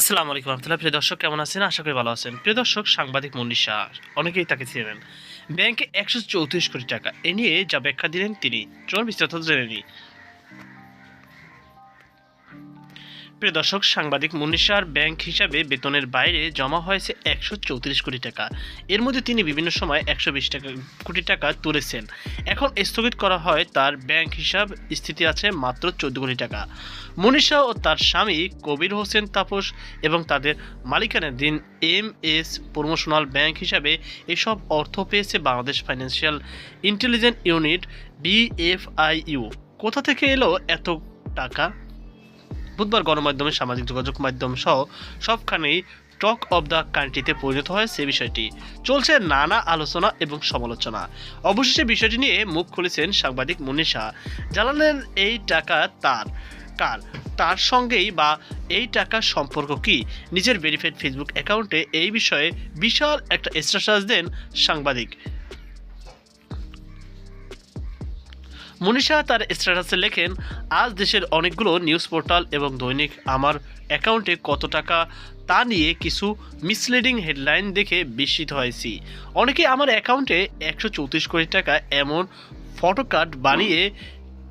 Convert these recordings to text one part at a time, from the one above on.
আসসালামু আলাইকুম রহমতুল্লাহ। প্রিয় দর্শক, কেমন আছেন? আশা করি ভালো আছেন। প্রিয় দর্শক, সাংবাদিক মন্ডি শাহ অনেকেই তাকে চেনেন ব্যাংকে একশো চৌত্রিশ কোটি টাকা এ নিয়ে যা ব্যাখ্যা দিলেন তিনি। চলুন বিস্তারিত জেনে নিই। প্রিয় দর্শক, সাংবাদিক মুন্নিশার ব্যাংক হিসাবে বেতনের বাইরে জমা হয়েছে একশো চৌত্রিশ কোটি টাকা। এর মধ্যে তিনি বিভিন্ন সময় একশো বিশ টাকা, কোটি টাকা তুলেছেন। এখন স্থগিত করা হয় তার ব্যাংক হিসাব, স্থিতি আছে মাত্র চোদ্দ কোটি টাকা। মনীষা ও তার স্বামী কবির হোসেন তাপস এবং তাদের মালিকানাধীন এম এস প্রমোশনাল ব্যাংক হিসাবে এসব অর্থ পেয়েছে Bangladesh financial intelligent unit BFIU কোথা থেকে এলো এত টাকা? বুধবার গণমাধ্যমে, সামাজিক যোগাযোগ মাধ্যম সহ সবখানেই টক অব দ্য কান্ট্রিতে পরিণত হয়েছে বিষয়টি। চলছে নানা আলোচনা এবং সমালোচনা। অবশেষে বিষয়টি নিয়ে মুখ খুলেছেন সাংবাদিক শাহ। জানালেন, এই টাকা তার। কার? তার সঙ্গেই বা এই টাকার সম্পর্ক কি? নিজের ভেরিফাইড ফেসবুক অ্যাকাউন্টে এই বিষয়ে বিশাল একটা স্ট্যাটাস দেন সাংবাদিক। মনীষা তার স্ট্যাটাসে লেখেন, আজ দেশের অনেকগুলো নিউজ পোর্টাল এবং দৈনিক আমার অ্যাকাউন্টে কত টাকা তা নিয়ে কিছু মিসলিডিং হেডলাইন দেখে বিস্মিত হয়েছি। অনেকে আমার অ্যাকাউন্টে একশো চৌত্রিশ কোটি টাকা এমন ফটো কার্ড বানিয়ে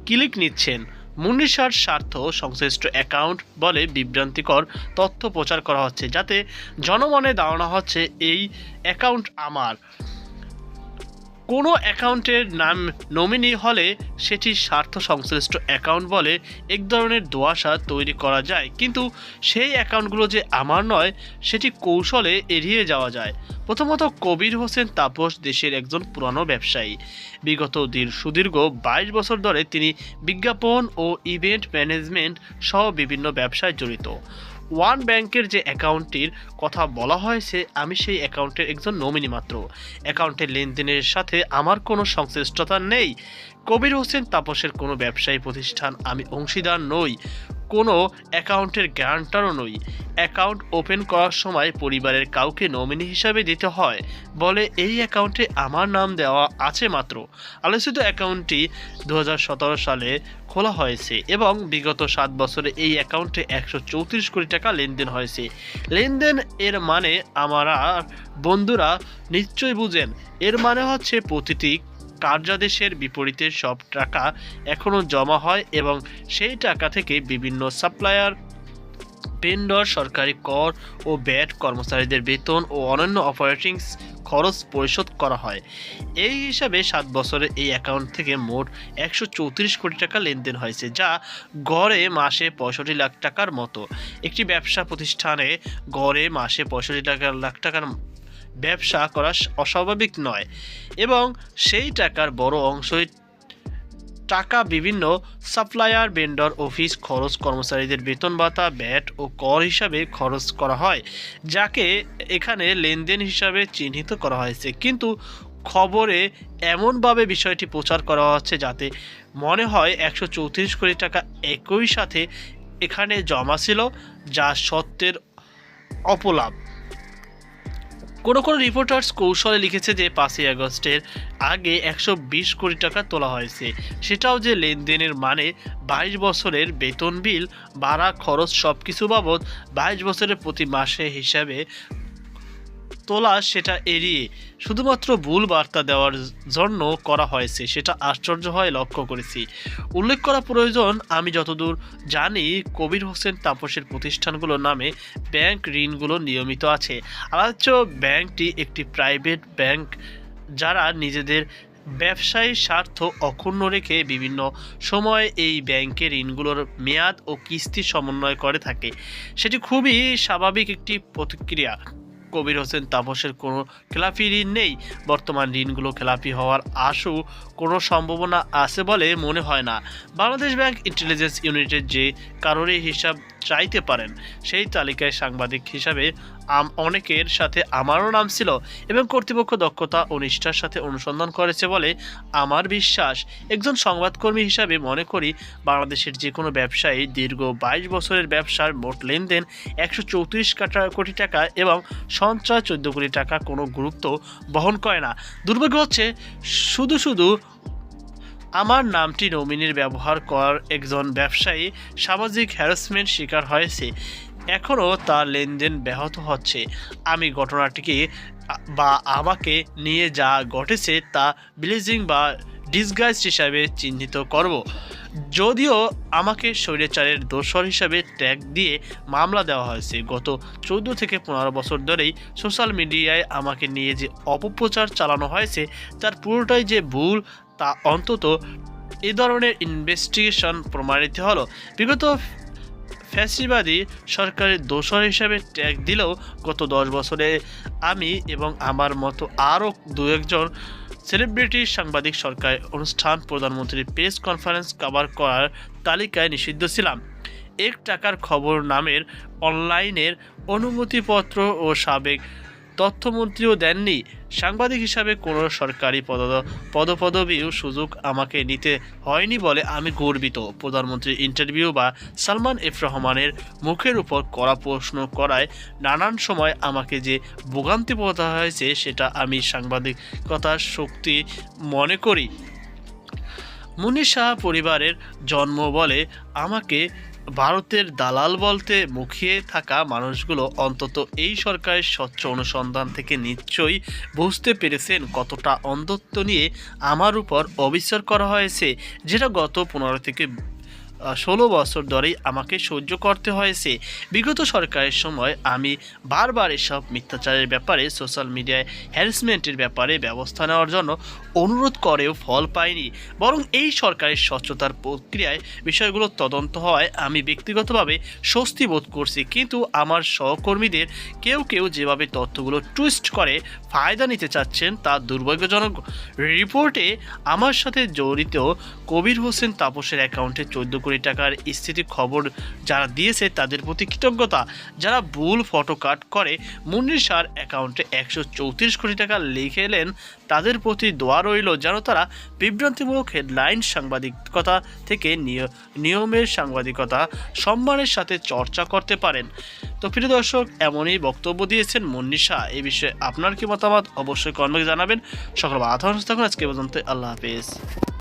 ক্লিক নিচ্ছেন। মুন্নিশার স্বার্থ সংশ্লিষ্ট অ্যাকাউন্ট বলে বিভ্রান্তিকর তথ্য প্রচার করা হচ্ছে, যাতে জনমনে ধারণা হচ্ছে এই অ্যাকাউন্ট আমার। কোনো অ্যাকাউন্টের নাম নমিনি হলে সেটি স্বার্থ সংশ্লিষ্ট অ্যাকাউন্ট বলে এক ধরনের দোয়াশা তৈরি করা যায়। কিন্তু সেই অ্যাকাউন্টগুলো যে আমার নয়, সেটি কৌশলে এড়িয়ে যাওয়া যায়। প্রথমত কবির হোসেন তাপস দেশের একজন পুরানো ব্যবসায়ী। বিগত দীর সুদীর্ঘ বাইশ বছর ধরে তিনি বিজ্ঞাপন ও ইভেন্ট ম্যানেজমেন্ট সহ বিভিন্ন ব্যবসায় জড়িত। ওয়ান ব্যাংকের যে অ্যাকাউন্টটির কথা বলা হয়েছে আমি সেই অ্যাকাউন্টের একজন নমিনি মাত্র। অ্যাকাউন্টের লেনদেনের সাথে আমার কোনো সংশ্লিষ্টতা নেই। কবির হোসেন তাপসের কোনো ব্যবসায়ী প্রতিষ্ঠান আমি অংশীদার নই, কোনো অ্যাকাউন্টের গ্যারান্টারও নই। অ্যাকাউন্ট ওপেন করার সময় পরিবারের কাউকে নমিনি হিসাবে দিতে হয়, বলে এই অ্যাকাউন্টে আমার নাম দেওয়া আছে মাত্র। আলোচিত অ্যাকাউন্টটি দু হাজার সতেরো সালে খোলা হয়েছে এবং বিগত সাত বছরে এই অ্যাকাউন্টে একশো চৌত্রিশ কোটি টাকা লেনদেন হয়েছে। লেনদেন এর মানে আমার বন্ধুরা নিশ্চয়ই বুঝেন। এর মানে হচ্ছে প্রতিটি কার্যাদেশের বিপরীতে সব টাকা এখনও জমা হয় এবং সেই টাকা থেকে বিভিন্ন সাপ্লায়ার ভেন্ডর সরকারি কর ও ব্যাট কর্মচারীদের বেতন ও অন্যান্য অপারেটিং খরচ পরিশোধ করা হয়। এই হিসাবে সাত বছরে এই অ্যাকাউন্ট থেকে মোট একশো চৌত্রিশ কোটি টাকা লেনদেন হয়েছে, যা গড়ে মাসে পঁয়ষট্টি লাখ টাকার মতো। একটি ব্যবসা প্রতিষ্ঠানে গড়ে মাসে পঁয়ষট্টি টাকা লাখ টাকার ব্যবসা করা অস্বাভাবিক নয় এবং সেই টাকার বড় অংশই টাকা বিভিন্ন সাপ্লায়ার ভেন্ডর অফিস খরচ, কর্মচারীদের বেতন ভাতা ব্যাট ও কর হিসাবে খরচ করা হয়, যাকে এখানে লেনদেন হিসাবে চিহ্নিত করা হয়েছে। কিন্তু খবরে এমনভাবে বিষয়টি প্রচার করা হচ্ছে যাতে মনে হয় একশো চৌত্রিশ কোটি টাকা একই সাথে এখানে জমা ছিল, যা সত্যের অপলাপ। কোনো কোনো রিপোর্টার্স কৌশলে লিখেছে যে পাঁচই আগস্টের আগে একশো বিশ কোটি টাকা তোলা হয়েছে। সেটাও যে লেনদেনের মানে বাইশ বছরের বেতন বিল, ভাড়া, খরচ সব কিছু বাবদ বাইশ বছরের প্রতি মাসে হিসাবে তোলা সেটা এড়িয়ে শুধুমাত্র ভুল বার্তা দেওয়ার জন্য করা হয়েছে, সেটা আশ্চর্য হয়, লক্ষ্য করেছি। উল্লেখ করা প্রয়োজন, আমি যতদূর জানি, কবির হোসেন তাপসের প্রতিষ্ঠানগুলোর নামে ব্যাংক ঋণগুলো নিয়মিত আছে। আলাচ্য ব্যাংকটি একটি প্রাইভেট ব্যাংক, যারা নিজেদের ব্যবসায়ী স্বার্থ অক্ষুণ্ণ রেখে বিভিন্ন সময় এই ব্যাংকের ঋণগুলোর মেয়াদ ও কিস্তি সমন্বয় করে থাকে। সেটি খুবই স্বাভাবিক একটি প্রতিক্রিয়া। কবির হোসেন তাপসের কোনো খেলাপি ঋণ নেই। বর্তমান ঋণগুলো খেলাপি হওয়ার আশু কোনো সম্ভাবনা আছে বলে মনে হয় না। বাংলাদেশ ব্যাংক ইন্টেলিজেন্স ইউনিটের যে কারোরই হিসাব চাইতে পারেন, সেই তালিকায় সাংবাদিক হিসাবে অনেকের সাথে আমারও নাম ছিল এবং কর্তৃপক্ষ দক্ষতা ও নিষ্ঠার সাথে অনুসন্ধান করেছে বলে আমার বিশ্বাস। একজন সংবাদকর্মী হিসাবে মনে করি বাংলাদেশের যে কোনো ব্যবসায়ী দীর্ঘ বাইশ বছরের ব্যবসার মোট লেনদেন একশো চৌত্রিশ কোটি টাকা এবং সঞ্চয় চোদ্দ কোটি টাকা কোনো গুরুত্ব বহন করে না। দুর্ভাগ্য হচ্ছে শুধু শুধু আমার নামটি নমিনির ব্যবহার করার একজন ব্যবসায়ী সামাজিক হ্যারাসমেন্ট শিকার হয়েছে। এখনও তার লেনদেন ব্যাহত হচ্ছে। আমি ঘটনাটিকে, বা আমাকে নিয়ে যা ঘটেছে তা ব্লিজিং বা ডিসগাইজ হিসাবে চিহ্নিত করব। যদিও আমাকে স্বৈরাচারের দোষর হিসাবে ট্যাগ দিয়ে মামলা দেওয়া হয়েছে, গত চৌদ্দ থেকে পনেরো বছর ধরেই সোশ্যাল মিডিয়ায় আমাকে নিয়ে যে অপপ্রচার চালানো হয়েছে, তার পুরোটাই যে ভুল তা অন্তত এ ধরনের ইনভেস্টিগেশন প্রমাণিত হলো। বিগত ফ্যাসিবাদী সরকারের দোষর হিসাবে ট্যাগ দিলেও গত দশ বছরে আমি এবং আমার মতো আরও দু একজন সেলিব্রিটি সাংবাদিক সরকার অনুষ্ঠান প্রধানমন্ত্রীর প্রেস কনফারেন্স কভার করার তালিকায় নিষিদ্ধ ছিলাম। এক টাকার খবর নামের অনলাইনের অনুমতিপত্র ও সাবেক তথ্যমন্ত্রীও দেননি। সাংবাদিক হিসাবে কোনো সরকারি পদ পদপদবীও সুযোগ আমাকে নিতে হয়নি বলে আমি গর্বিত। প্রধানমন্ত্রীর ইন্টারভিউ বা সালমান এফ রহমানের মুখের উপর কড়া প্রশ্ন করায় নানান সময় আমাকে যে ভোগান্তি পোহাতে হয়েছে সেটা আমি সাংবাদিকতার শক্তি মনে করি। মুনির শাহ পরিবারের জন্ম বলে আমাকে ভারতের দালাল বলতে মুখিয়ে থাকা মানুষগুলো অন্তত এই সরকারের স্বচ্ছ অনুসন্ধান থেকে নিশ্চয়ই বুঝতে পেরেছেন কতটা অন্ধত্ব নিয়ে আমার উপর অবিচার করা হয়েছে, যেটা গত পনেরো থেকে ষোলো বছর ধরেই আমাকে সহ্য করতে হয়েছে। বিগত সরকারের সময় আমি বারবার এসব মিথ্যাচারের ব্যাপারে সোশ্যাল মিডিয়ায় হ্যারাসমেন্টের ব্যাপারে ব্যবস্থা নেওয়ার জন্য অনুরোধ করেও ফল পাইনি। বরং এই সরকারের স্বচ্ছতার প্রক্রিয়ায় বিষয়গুলো তদন্ত হওয়ায় আমি ব্যক্তিগতভাবে স্বস্তি বোধ করছি। কিন্তু আমার সহকর্মীদের কেউ কেউ যেভাবে তথ্যগুলো টুইস্ট করে ফায়দা নিতে চাচ্ছেন, তা দুর্ভাগ্যজনক। রিপোর্টে আমার সাথে জড়িত কবির হোসেন তাপসের অ্যাকাউন্টে চোদ্দ কোটি টাকার স্থিতি খবর যারা দিয়েছে তাদের প্রতি কৃতজ্ঞতা। যারা ভুল ফটো কাট করে, মুন্নির সার অ্যাকাউন্টে একশো চৌত্রিশ কোটি টাকা লিখে এলেন, তাদের প্রতি দোয়া রইল যেন তারা বিভ্রান্তিমূলক হেডলাইন সাংবাদিকতা থেকে নিয়- নিয়মের সাংবাদিকতা, সম্মানের সাথে চর্চা করতে পারেন। তো প্রিয় দর্শক, এমনই বক্তব্য দিয়েছেন মুন্নি শাহ। এই বিষয়ে আপনার কি মতামত? অবশ্যই কর্মকে জানাবেন। সকল বাধা থাকুন আজকে পর্যন্ত আল্লাহ হাফিজ।